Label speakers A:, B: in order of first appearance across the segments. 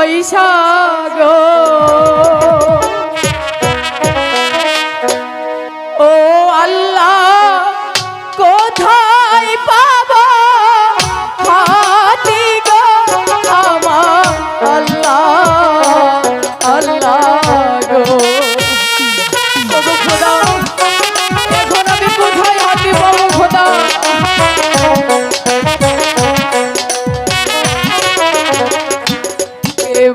A: পয়সা গো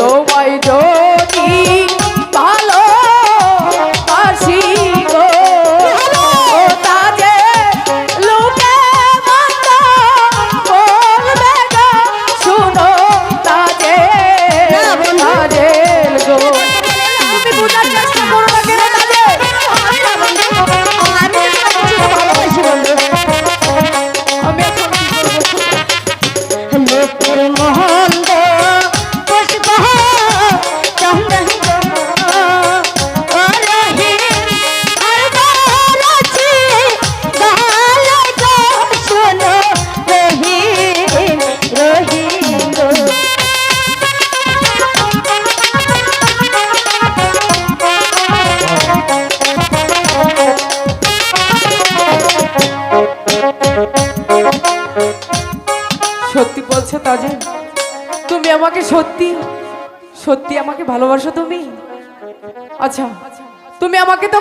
B: estou
A: সত্যি বলছো তাজে তুমি আমাকে সত্যি সত্যি আমাকে ভালোবাসো তুমি? আচ্ছা তুমি আমাকে তো